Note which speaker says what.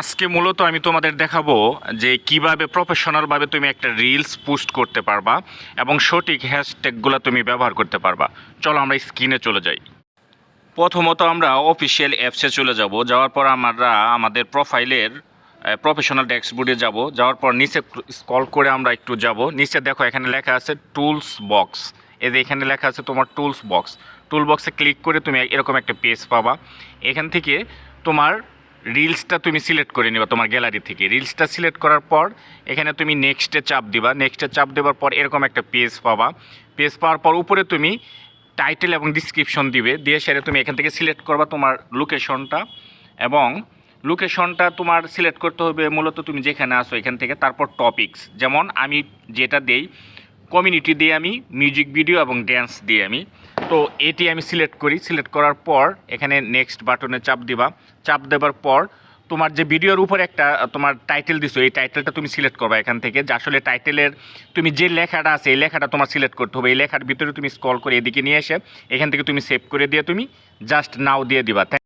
Speaker 1: আজকে মূলত আমি তোমাদের দেখাবো যে কীভাবে প্রফেশনালভাবে তুমি একটা রিলস পোস্ট করতে পারবা এবং সঠিক হ্যাশট্যাগুলো তুমি ব্যবহার করতে পারবা। চলো আমরা স্ক্রিনে চলে যাই। প্রথমত আমরা অফিসিয়াল অ্যাপসে চলে যাব। যাওয়ার পর আমরা আমাদের প্রোফাইলের প্রফেশনাল ড্যাশবোর্ডে যাব। যাওয়ার পর নিচে স্কল করে আমরা একটু যাব। নিচে দেখো এখানে লেখা আছে টুলস বক্স এই যে এখানে লেখা আছে তোমার টুলস বক্স টুল বক্সে ক্লিক করে তুমি এরকম একটা পেজ পাবা। এখান থেকে তোমার রিলসটা তুমি সিলেক্ট করে নিবা তোমার গ্যালারি থেকে। রিলসটা সিলেক্ট করার পর এখানে তুমি নেক্সটে চাপ দিবা। নেক্সটে চাপ দেওয়ার পর এরকম একটা পেজ পাবা। পেজ পাওয়ার পর উপরে তুমি টাইটেল এবং ডিসক্রিপশন দিবে। দিয়ে সেটা তুমি এখান থেকে সিলেক্ট করবা তোমার লোকেশনটা এবং লোকেশনটা তোমার সিলেক্ট করতে হবে মূলত তুমি যেখানে আসো এখান থেকে, তারপর টপিকস যেমন আমি যেটা দেই কমিউনিটি দিয়ে আমি মিউজিক ভিডিও এবং ড্যান্স দিয়ে আমি। তো এটি আমি সিলেক্ট করি সিলেক্ট করার পর এখানে নেক্সট বাটনে চাপ দিবা। চাপ দেবার পর তোমার যে ভিডিওর উপর একটা তোমার টাইটেল দিছো, এই টাইটেলটা তুমি সিলেক্ট করবা এখান থেকে। যে আসলে টাইটেলের তুমি যে লেখাটা আছে, এই লেখাটা তোমার সিলেক্ট করতে হবে। এই লেখার ভিতরে তুমি স্ক্রল করে এদিকে নিয়ে এসে এখান থেকে তুমি সেভ করে দিয়ে তুমি জাস্ট নাও দিয়ে দিবা।